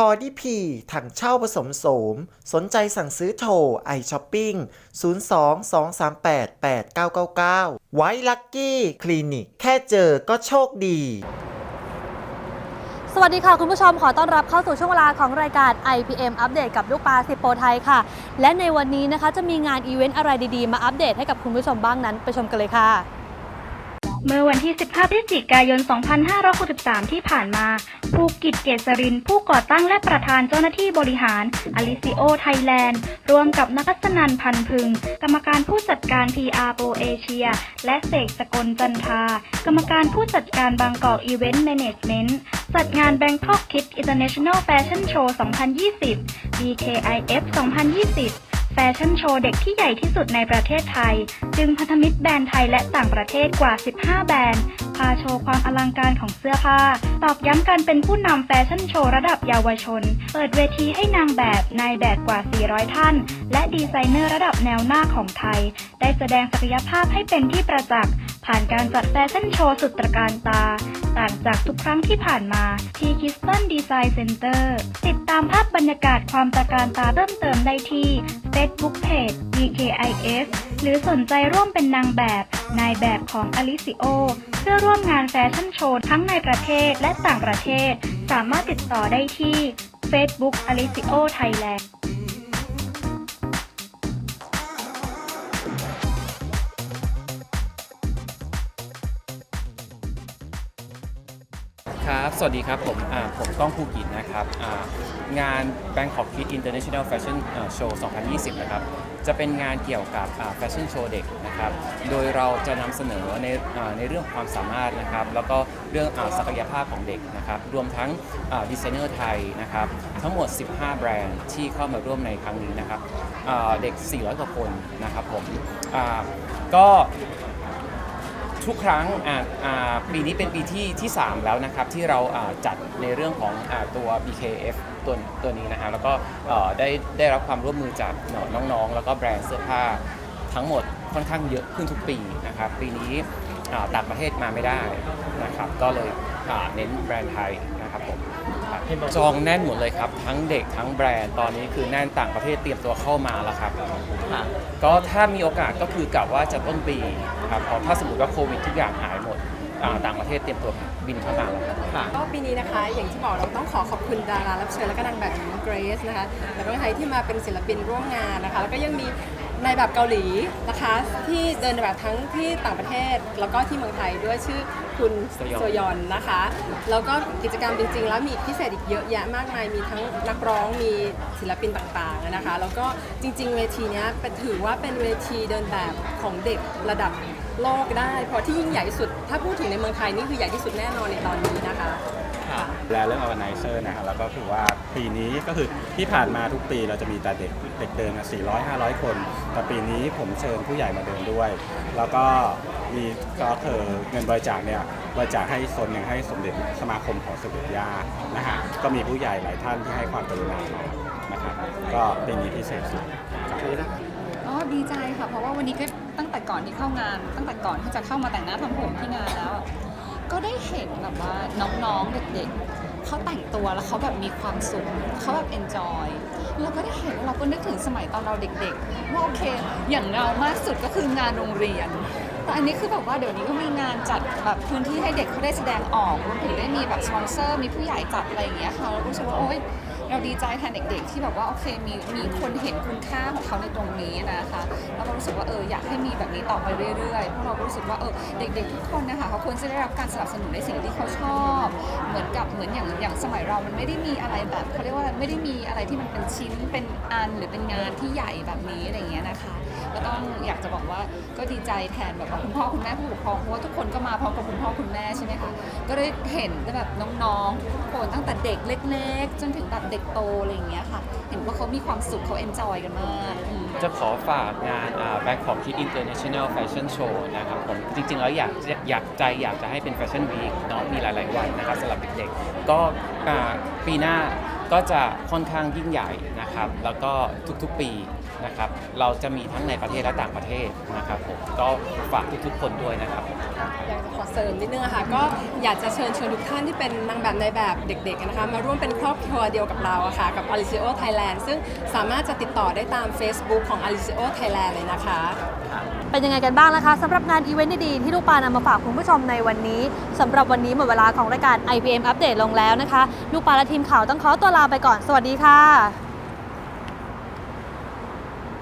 คอดีพีถังเช่าผสมโสม สนใจสั่งซื้อโทรไอช้อปปิ้ง 02-238-8999 ไว้ลักกี้คลินิก แค่เจอก็โชคดี สวัสดีค่ะ คุณผู้ชมขอต้อนรับเข้าสู่ช่วงเวลาของรายการ IPM อัปเดตกับลูกปลาสิบโปรไทยค่ะ และในวันนี้นะคะจะมีงานอีเวนต์อะไรดีๆ มาอัปเดตให้กับคุณผู้ชมบ้างนั้นไปชมกันเลยค่ะ เมื่อวันที่ 15 พฤศจิกายน 2563 ที่ผ่านมา ภูกิจเกษริน ผู้ก่อตั้งและประธานเจ้าหน้าที่บริหารอลิซิโอไทยแลนด์ รวมกับนักษนันพันพึง กรรมการผู้จัดการ PR โปรเอเชีย และเสกสกลจันทา กรรมการผู้จัดการบางกอกอีเวนต์แมネจเมนต์ จัดงาน Bangkok Kids International Fashion Show 2020 BKIF 2020 แฟชั่นโชว์เด็กที่ใหญ่ที่สุดในประเทศไทย จึงพันธมิตรแบรนด์ไทยและต่างประเทศกว่า 15 แบรนด์ พาโชว์ความอลังการของเสื้อผ้า ตอกย้ำการเป็นผู้นำแฟชั่นโชว์ระดับเยาวชน เปิดเวทีให้นางแบบนายแบบกว่า 400 ท่าน และดีไซเนอร์ระดับแนวหน้าของไทย ได้แสดงศักยภาพให้เป็นที่ประจักษ์ผ่านการจัดแฟชั่นโชว์สุดตระการตา ต่างจากทุกครั้งที่ผ่านมาที่ k i s t o n Design Center ติดตามภาพบรรยากาศความตระการตาเพิ่มเติมได้ที่ Facebook Page DKIS หรือสนใจร่วมเป็นนางแบบ นายแบบของ Alicio เพื่อร่วมงานแฟชั่นโชว์ทั้งในประเทศและต่างประเทศ สามารถติดต่อได้ที่ Facebook Alicio Thailand ครับ สวัสดีครับ ผมอ่าผมก้องภูกิจนะครับอ่างาน Bangkok Kid International Fashion Show 2020 นะครับ จะเป็นงานเกี่ยวกับแฟชั่นโชว์เด็กนะครับ โดยเราจะนำเสนอในในเรื่องความสามารถนะครับ แล้วก็เรื่องอศักยภาพของเด็กนะครับ รวมทั้งดีไซเนอร์ไทยนะครับ ทั้งหมด 15 แบรนด์ที่เข้ามาร่วมในครั้งนี้นะครับเด็ก 400 กว่าคนนะครับผมก็ ทุกครั้งปีนี้เป็นปีที่ที่ 3 แล้วนะครับที่เราจัดในเรื่องของอตัว BKF ตัวตัวนี้นะฮะแล้วก็ได้ได้รับความร่วมมือจากน้องๆ แล้วก็แบรนด์เสื้อผ้าทั้งหมดค่อนข้างเยอะขึ้นทุกปีนะครับปีนี้ต่างประเทศมาไม่ได้นะครับก็เลยเน้นแบรนด์ไทยนะครับผม จองแน่นหมดเลยครับ ทั้งเด็กทั้งแบรนด์ตอนนี้คือแน่นต่างประเทศเตรียมตัวเข้ามาแล้วครับก็ถ้ามีโอกาสก็คือกะว่าจะต้นปีครับเพราะถ้าสมมติว่าโควิดทุกอย่างหายหมดอ่าต่างประเทศเตรียมตัวบินเข้ามาแล้วครับก็ปีนี้นะคะ อย่างที่บอกเราต้องขอขอบคุณดารารับเชิญและก็นางแบบหญิงเกรซนะคะแต่ประเทศไทยที่มาเป็นศิลปินร่วมงานนะคะ แล้วก็ยังมี นายแบบเกาหลีนะคะ ที่เดินแบบทั้งที่ต่างประเทศแล้วก็ที่เมืองไทยด้วยชื่อคุณโซยอน โซยอนนะคะ แล้วก็กิจกรรมจริงๆ แล้วมีพิเศษอีกเยอะแยะมากมายมีทั้งนักร้องมีศิลปินต่างๆนะคะ แล้วก็จริง ๆ เวทีเนี้ยเป็นถือว่าเป็นเวทีเดินแบบของเด็กระดับโลกได้ เพราะที่ยิ่งใหญ่ที่สุดถ้าพูดถึงในเมืองไทยนี่คือใหญ่ที่สุดแน่นอนในตอนนี้นะคะ และเรื่อง organizer นะครับแล้วก็คือว่าปีนี้ก็คือที่ผ่านมาทุกปีเราจะมีแต่เด็กเด็กเดินอะ400 500คน แต่ปีนี้ผมเชิญผู้ใหญ่มาเดินด้วย แล้วก็มีก็คือเงินบริจาคเนี่ยบริจาคให้ส่วนหนึ่งให้สมเด็จสมาคมของสมเด็จย่านะฮะก็มีผู้ใหญ่หลายท่านที่ให้ความกรุณามานะครับก็ปีนี้พิเศษสุดครับอ๋อดีใจค่ะเพราะว่าวันนี้ก็ตั้งแต่ก่อนที่เข้างาน ตั้งแต่ก่อนที่จะเข้ามาแต่งหน้าทำผมที่งานแล้ว ก็ได้เห็นแบบว่าน้องๆเด็กๆเขาแต่งตัวแล้วเขาแบบมีความสุขเขาแบบเอนจอยเราก็ได้เห็นเราก็นึกถึงสมัยตอนเราเด็กๆว่าโอเค อย่างเรามากสุดก็คืองานโรงเรียน แต่อันนี้คือแบบว่าเดี๋ยวนี้ก็มีงานจัดแบบพื้นที่ให้เด็กเขาได้แสดงออกรวมถึงได้มีแบบสปอนเซอร์มีผู้ใหญ่จัดอะไรอย่างเงี้ยค่ะเราก็รู้สึกว่าโอ๊ย เราดีใจแทนเด็กๆ ที่แบบว่าโอเคมีมีคนเห็นคุณค่าของเขาในตรงนี้นะคะแล้วก็รู้สึกว่าเอออยากให้มีแบบนี้ต่อไปเรื่อยๆเพราะเรารู้สึกว่าเออเด็ก ๆ ทุกคนนะคะเขาควรจะได้รับการสนับสนุนในสิ่งที่เขาชอบ เหมือนกับเหมือนอย่างอย่างสมัยเรา มันไม่ได้มีอะไรแบบเขาเรียกว่าไม่ได้มีอะไรที่มันเป็นชิ้นเป็นอันหรือเป็นงานที่ใหญ่แบบนี้อะไรเงี้ยนะคะก็ต้องอยากจะบอกว่าก็ดีใจแทนแบบว่าคุณพ่อคุณแม่ผู้ปกครองเพราะว่าทุกคนก็มาพร้อมกับคุณพ่อคุณแม่ใช่ไหมคะ ก็ได้เห็นแบบน้องๆทุกคนตั้งแต่เด็กเล็ก ๆ จนถึงแบบเด็กโตอะไรอย่างเงี้ยค่ะ เห็นว่าเขามีความสุขเขาเอนจอยกันมากอืม จะขอฝากงานอ่า Bangkok Kid International Fashion Show นะครับผมจริงๆ แล้วอยากอยากใจอยากจะให้เป็นแฟชั่นวีคเนาะมีหลายๆวันนะครับสำหรับเด็กๆ ก็ปีหน้าก็จะค่อนข้างยิ่งใหญ่นะครับ แล้วก็ทุกๆปีนะครับ เราจะมีทั้งในประเทศและต่างประเทศนะครับผมก็ฝากทุกๆคนด้วยนะครับอยากจะขอเสริมนิดนึงค่ะก็อยากจะเชิญชวนทุกท่านที่เป็นนางแบบในแบบเด็กๆนะคะมาร่วมเป็นครอบครัวเดียวกับเราอะค่ะกับ Alicio Thailand ซึ่งสามารถจะติดต่อได้ตาม Facebook ของ Alicio Thailand เลยนะคะ เป็นยังไงกันบ้างนะคะสำหรับงานอีเวนต์ดีๆที่ลูกปานำมาฝากคุณผู้ชมในวันนี้สำหรับวันนี้หมดเวลาของรายการ IPM อัปเดตลงแล้วนะคะ ลูกปาและทีมข่าวต้องขอตัวลาไปก่อนสวัสดีค่ะ